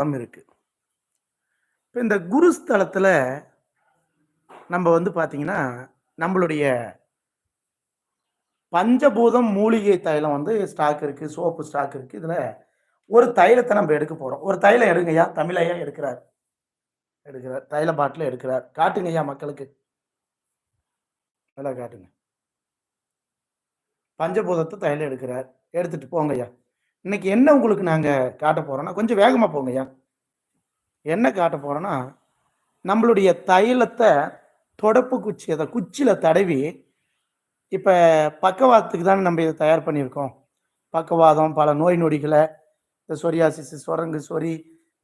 பலம் இருக்கு. இப்போ இந்த குருஸ்தலத்தில் நம்ம வந்து பார்த்தீங்கன்னா நம்மளுடைய பஞ்சபூதம் மூலிகை தைலம் வந்து ஸ்டாக் இருக்கு சோப்பு ஸ்டாக் இருக்கு. இதில் ஒரு தைலத்தை நம்ம எடுக்க போகிறோம் ஒரு தைலம் எடுங்கய்யா தமிழையா எடுக்கிறார். எடுக்கிறார். தைல பாட்டில் எடுக்கிறார். காட்டுங்கய்யா மக்களுக்கு. நல்லா காட்டுங்க. பஞ்சபூதத்தை தைலம் எடுக்கிறார். எடுத்துட்டு போங்கய்யா. இன்னைக்கு என்ன உங்களுக்கு நாங்கள் காட்ட போகிறோன்னா கொஞ்சம் வேகமாக போங்க ஐயா. என்ன காட்ட போகிறோன்னா நம்மளுடைய தைலத்தை தொடப்பு குச்சி அதை குச்சியில் தடவி இப்போ பக்கவாதத்துக்கு தானே நம்ம இதை தயார் பண்ணியிருக்கோம். பக்கவாதம் பல நோய் நொடிகளை இந்த சொரியாசிஸ் சொரங்கு சொறி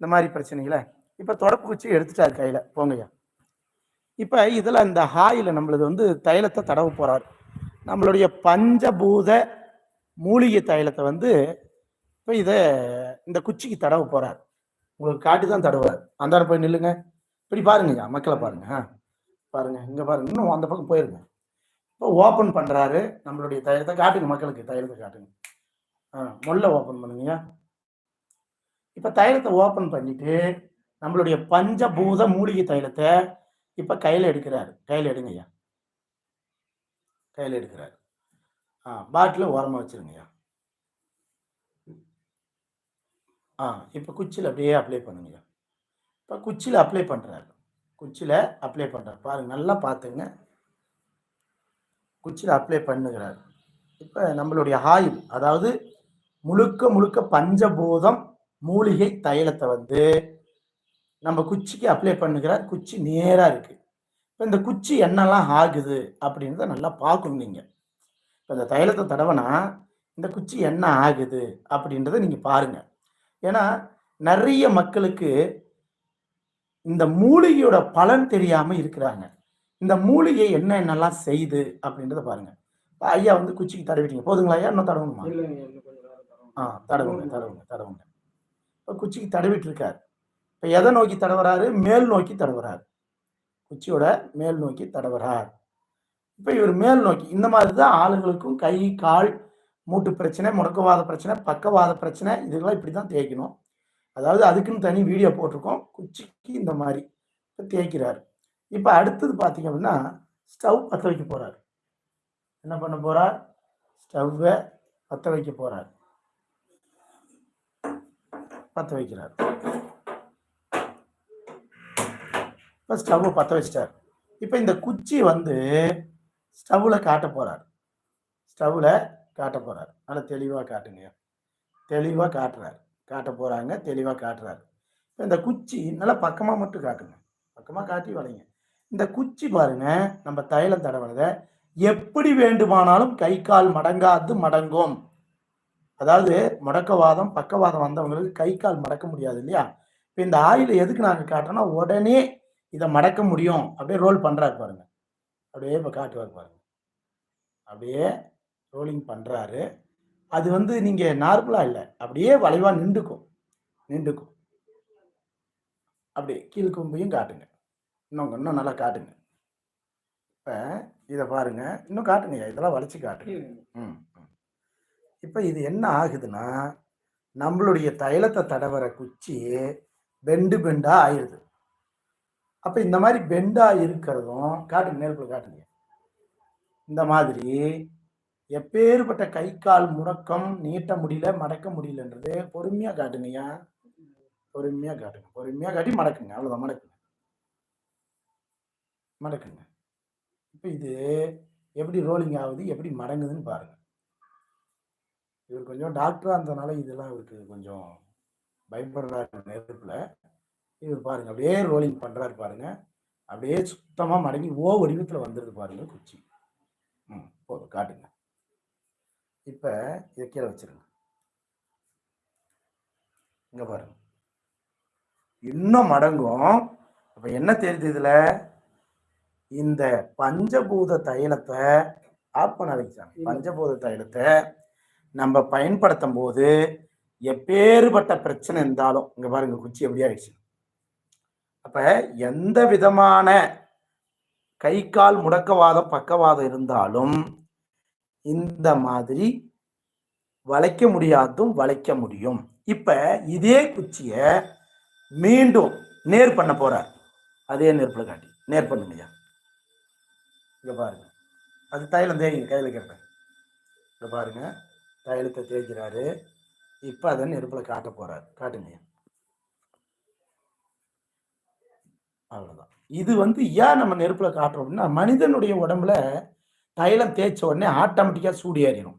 இந்த மாதிரி பிரச்சனைகளை இப்போ தொடப்பு குச்சி எடுத்துட்டார் கையில். போங்கய்யா இப்போ இதில் இந்த ஹாயில் நம்மளது வந்து தைலத்தை தடவ போகிறார் நம்மளுடைய பஞ்சபூத மூலிகை தைலத்தை வந்து இப்போ இதை இந்த குச்சிக்கு தடவ போகிறார் உங்களுக்கு காட்டி தான் தடவுறார் அந்தாண்ட போய் நில்லுங்க. இப்படி பாருங்கய்யா மக்களை பாருங்க பாருங்க இங்கே பாருங்க. இன்னும் அந்த பக்கம் போயிருங்க. இப்போ ஓப்பன் பண்ணுறாரு நம்மளுடைய தைலத்தை காட்டுங்க மக்களுக்கு தைலத்தை காட்டுங்க. ஆ முல்லை ஓப்பன் பண்ணுங்கய்யா இப்போ தைலத்தை ஓப்பன் பண்ணிட்டு நம்மளுடைய பஞ்சபூத மூலிகை தைலத்தை இப்போ கையில் எடுக்கிறாரு. கையில் எடுங்கய்யா கையில் எடுக்கிறாரு. ஆ பாட்டில் ஓரமாக வச்சிருங்கய்யா ஆ இப்போ குச்சியில் அப்படியே அப்ளை பண்ணுங்க. இப்போ குச்சியில் அப்ளை பண்ணுறாரு குச்சியில் அப்ளை பண்ணுறாரு பாருங்க நல்லா பார்த்துங்க. குச்சியில் அப்ளை பண்ணுகிறார். இப்போ நம்மளுடைய ஆயில் அதாவது முழுக்க முழுக்க பஞ்சபூதம் மூலிகை தைலத்தை வந்து நம்ம குச்சிக்கு அப்ளை பண்ணுகிறார். குச்சி நேராக இருக்குது இப்போ இந்த குச்சி என்னெல்லாம் ஆகுது அப்படின்றத நல்லா பார்க்கணும் நீங்கள் இப்போ இந்த தைலத்தை தடவைனா இந்த குச்சி என்ன ஆகுது அப்படின்றத நீங்கள் பாருங்கள் ஏன்னா நிறைய மக்களுக்கு இந்த மூலிகையோட பலன் தெரியாமல் இருக்கிறாங்க. இந்த மூலிகை என்ன என்னெல்லாம் செய்யுது அப்படின்றத பாருங்க. ஐயா வந்து குச்சிக்கு தடவிட்டீங்க. போதுங்களா ஐயா? இன்னும் தடவணுமா? ஆ தடவுங்க தடவுங்க தடவுங்க. இப்போ குச்சிக்கு தடவிட்டு இருக்காரு இப்போ எதை நோக்கி தடவுறாரு? மேல் நோக்கி தடவுறாரு. குச்சியோட மேல் நோக்கி தடவுறார். இப்போ இவர் மேல் நோக்கி இந்த மாதிரி தான் ஆளுங்களுக்கும் கை கால் மூட்டு பிரச்சனை முடக்கவாத பிரச்சனை பக்கவாத பிரச்சனை இதெல்லாம் இப்படி தான் தேய்க்கணும். அதாவது அதுக்குன்னு தனி வீடியோ போட்டிருக்கோம். குச்சிக்கு இந்த மாதிரி. இப்போ தேய்க்கிறாரு. இப்போ அடுத்தது பார்த்தீங்க அப்படின்னா ஸ்டவ் பற்ற வைக்க போகிறார் என்ன பண்ண போகிறார் ஸ்டவ்வை பற்ற வைக்க போகிறார் பற்ற வைக்கிறார். இப்போ ஸ்டவ்வை பற்ற வச்சிட்டார். இப்போ இந்த குச்சி வந்து ஸ்டவ்வில் காட்ட போகிறார் ஸ்டவ்வில் காட்ட போறார். ஆனால் தெளிவாக காட்டுங்க. தெளிவாக காட்டுறாரு. காட்ட போறாங்க தெளிவாக காட்டுறாரு. இப்போ இந்த குச்சி நல்லா பக்கமாக மட்டும் காட்டுங்க. பக்கமாக காட்டி வளைங்க. இந்த குச்சி பாருங்க நம்ம தைலம் தடவனதை எப்படி வேண்டுமானாலும் கை கால் மடங்காது மடங்கும். அதாவது முடக்கவாதம் பக்கவாதம் வந்தவங்களுக்கு கை கால் மடக்க முடியாது இல்லையா? இப்போ இந்த ஆயில் எதுக்கு நாங்கள் காட்டுறோம்னா உடனே இதை மடக்க முடியும். அப்படியே ரோல் பண்ணுறாரு பாருங்க. அப்படியே இப்போ காட்டுவார் பாருங்க. அப்படியே ரோலிங் பண்ணுறாரு அது வந்து நீங்கள் நார்மலாக இல்லை. அப்படியே வளைவாக நின்றுக்கும். நின்றுக்கும். அப்படியே கீழ்கொம்பையும் காட்டுங்க. இன்னும் இன்னும் நல்லா காட்டுங்க. இப்போ இதை பாருங்க. இன்னும் காட்டுங்க. இதெல்லாம் வளைச்சு காட்டுங்க. ம். இப்போ இது என்ன ஆகுதுன்னா நம்மளுடைய தைலத்தை தடவர குச்சி பெண்டு பெண்டா ஆயிடுது அப்போ இந்த மாதிரி பெண்டா இருக்கிறதும் காட்டுங்க நேருக்குள்ள காட்டுங்க. இந்த மாதிரி எப்பேற்பட்ட கை கால் முடக்கம் நீட்ட முடியல மடக்க முடியலன்றது பொறுமையா காட்டுங்கய்யா. பொறுமையா காட்டுங்க. பொறுமையா காட்டி மடக்குங்க. அவ்வளவுதான் மடக்குங்க. மடக்குங்க. இப்போ இது எப்படி ரோலிங் ஆகுது எப்படி மடங்குதுன்னு பாருங்க. இவர் கொஞ்சம் டாக்டராக இருந்தனால இதெல்லாம் இவருக்கு கொஞ்சம் பயப்படுறாரு நெருப்புல. இவர் பாருங்க அப்படியே ரோலிங் பண்றாரு பாருங்க. அப்படியே சுத்தமா மடங்கி ஓ வடிவத்துல வந்துருது பாருங்க குச்சி. ம் போதும் காட்டுங்க. இப்ப இதை கீழே வச்சிருங்க. இங்க பாருங்க. இன்னும் மடங்கும் அப்ப என்ன தெரியுது இதுல? இந்த பஞ்சபூத தைலத்தை ஆஃப் பண்ண வைச்சாங்க பஞ்சபூத தைலத்தை நம்ம பயன்படுத்தும் போது எப்பேறுபட்ட பிரச்சனை இருந்தாலும் இங்க பாருங்க குச்சி எப்படி ஆயிடுச்சு. அப்ப எந்த விதமான கை கால் முடக்கவாதம் பக்கவாதம் இருந்தாலும் இந்த மாதிரி வளைக்க முடியாதும் வளைக்க முடியும். இப்ப இதே குச்சிய மீண்டும் நேர் பண்ண போறார். அதே நெருப்பில் காட்டி. நேர் பண்ணுங்கய்யா. இங்க பாருங்க. அது தைலம் தேய்ங்க கையில் கேட்பேன். இங்க பாருங்க. தைலத்தை தேய்க்கிறாரு. இப்போ அதை நெருப்பில் காட்ட போறார். காட்டுங்க அவ்வளோதான் இது வந்து ஏன் நம்ம நெருப்பில் காட்டுறோம்னா மனிதனுடைய உடம்புல தைலம் தேய்ச்ச உடனே ஆட்டோமேட்டிக்காக சூடு ஏறிடும்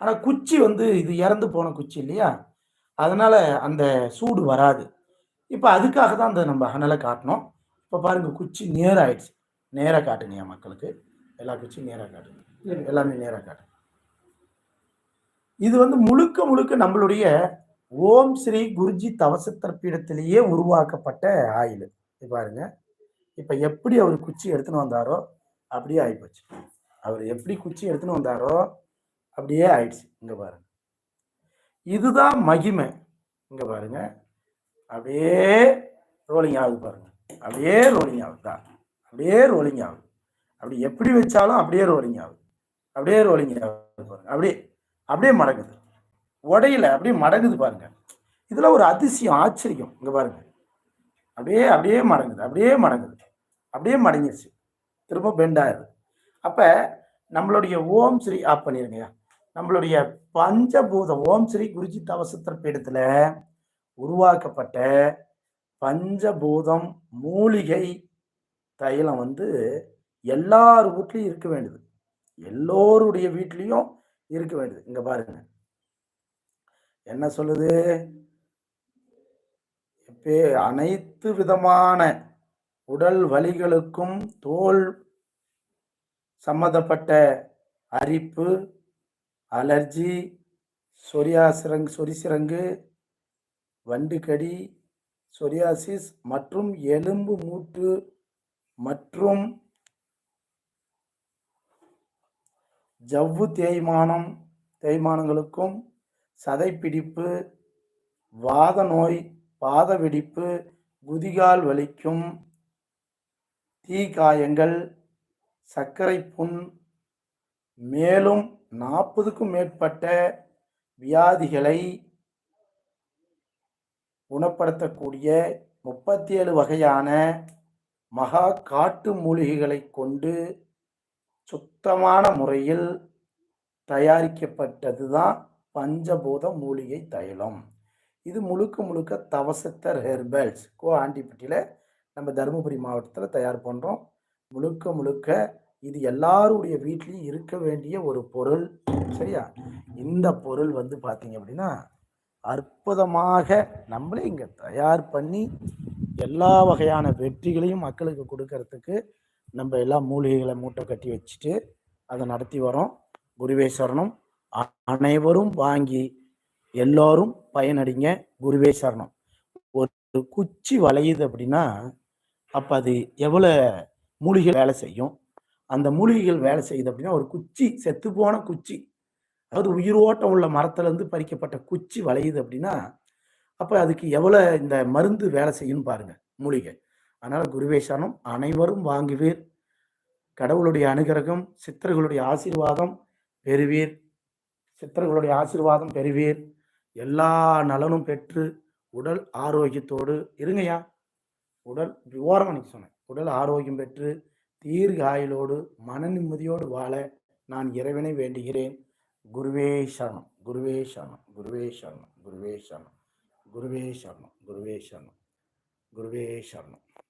ஆனால் குச்சி வந்து இது இறந்து போன குச்சி இல்லையா? அதனால் அந்த சூடு வராது. இப்போ அதுக்காக தான் அந்த நம்ம அனலை காட்டினோம் இப்போ பாருங்கள் குச்சி நேராக ஆயிடுச்சு. நேராக காட்டுங்க என் மக்களுக்கு. எல்லா குச்சியும் நேராக காட்டுங்க. எல்லாமே நேராக காட்டுங்க. இது வந்து முழுக்க முழுக்க நம்மளுடைய ஓம் ஸ்ரீ குருஜி தவசத்தர் பீடத்திலேயே உருவாக்கப்பட்ட ஆயில். இது பாருங்க. இப்போ எப்படி அவர் குச்சி எடுத்துன்னு வந்தாரோ அப்படியே ஆகிப்போச்சு அவர் எப்படி குச்சி எடுத்துன்னு வந்தாரோ அப்படியே ஆயிடுச்சு. இங்கே பாருங்க. இதுதான் மகிமை. இங்கே பாருங்க. அப்படியே ரோலிங் ஆகுது பாருங்க. அப்படியே ரோலிங் ஆகுது. தான் அப்படியே ரோலிங் ஆகுது. அப்படி எப்படி வச்சாலும் அப்படியே ரோலிங் ஆகுது. அப்படியே ரோலிங் ஆகுது பாருங்க. அப்படியே அப்படியே மடங்குது. உடையில அப்படியே மடங்குது பாருங்க. இதுல ஒரு அதிசயம் ஆச்சரியம். இங்க பாருங்க. அப்படியே அப்படியே மடங்குது. அப்படியே மடங்குது. அப்படியே மடங்கிருச்சு. திரும்ப பெண்ட் ஆயிடுது. அப்போ நம்மளுடைய ஓம் ஸ்ரீ ஆப் பண்ணிருங்க. நம்மளுடைய பஞ்சபூத ஓம் ஸ்ரீ குருஜி தவசத்திர பீடத்தில் உருவாக்கப்பட்ட பஞ்சபூதம் மூலிகை தைலம் வந்து எல்லார் வீட்லேயும் இருக்க வேண்டியது. எல்லோருடைய வீட்லேயும் இருக்க வேண்டியது. இங்கே பாருங்க. என்ன சொல்லுது? இப்போ அனைத்து விதமான உடல் வலிகளுக்கும் தோல் சம்மந்தப்பட்ட அரிப்பு அலர்ஜி சொரியாசிரங் சொரிசிரங்கு வண்டுக்கடி சொரியாசிஸ் மற்றும் எலும்பு மூட்டு மற்றும் ஜவ்வு தேய்மானம் தேய்மானங்களுக்கும் சதைப்பிடிப்பு வாத நோய் பாத வெடிப்பு குதிகால் வலிக்கும் தீ காயங்கள் சர்க்கரை புண் மேலும் நாற்பதுக்கும் மேற்பட்ட வியாதிகளை குணப்படுத்தக்கூடிய முப்பத்தி ஏழு வகையான மகா காட்டு மூலிகைகளை கொண்டு சுத்தமான முறையில் தயாரிக்கப்பட்டது தான் பஞ்சபூத மூலிகை தைலம். இது முழுக்க முழுக்க தவசத்தர் ஹெர்பல்ஸ் கோ ஆண்டிப்பட்டியில் நம்ம தருமபுரி மாவட்டத்தில் தயார் பண்ணுறோம் முழுக்க முழுக்க இது எல்லாருடைய வீட்லேயும் இருக்க வேண்டிய ஒரு பொருள். சரியா? இந்த பொருள் வந்து பார்த்தீங்க அப்படின்னா அற்புதமாக நம்மளே இங்கே தயார் பண்ணி எல்லா வகையான வெற்றிகளையும் மக்களுக்கு கொடுக்கறதுக்கு நம்ம எல்லா மூலிகைகளை மூட்டை கட்டி வச்சுட்டு அதை நடத்தி வரோம் குருவேஸ்வரனும் அனைவரும் வாங்கி எல்லோரும் பயனடைங்க குருவேஸ்வரனும். ஒரு குச்சி வளையுது அப்படின்னா அப்போ அது எவ்வளோ மூலிகை வேலை செய்யும். அந்த மூலிகைகள் வேலை செய்யுது அப்படின்னா ஒரு குச்சி செத்து போன குச்சி அதாவது உயிரோட்டம் உள்ள மரத்துலேருந்து பறிக்கப்பட்ட குச்சி வளையுது அப்படின்னா அப்போ அதுக்கு எவ்வளோ இந்த மருந்து வேலை செய்யும்னு பாருங்கள் மூலிகை. அதனால் குருவேசனம் அனைவரும் வாங்குவீர். கடவுளுடைய அனுகிரகம் சித்தர்களுடைய ஆசீர்வாதம் பெறுவீர். சித்தர்களுடைய ஆசீர்வாதம் பெறுவீர். எல்லா நலனும் பெற்று உடல் ஆரோக்கியத்தோடு இருங்கய்யா. உடல் ஓரம் அன்னைக்கு சொன்னேன் உடல் ஆரோக்கியம் பெற்று தீர்க்க ஆயுளோடு மன நிம்மதியோடு வாழ நான் இறைவனை வேண்டுகிறேன். குருவே சரணம் குருவே சரணம் குருவே சரணம் குருவே சரணம் குருவே சரணம் குருவே சரணம் குருவே சரணம்.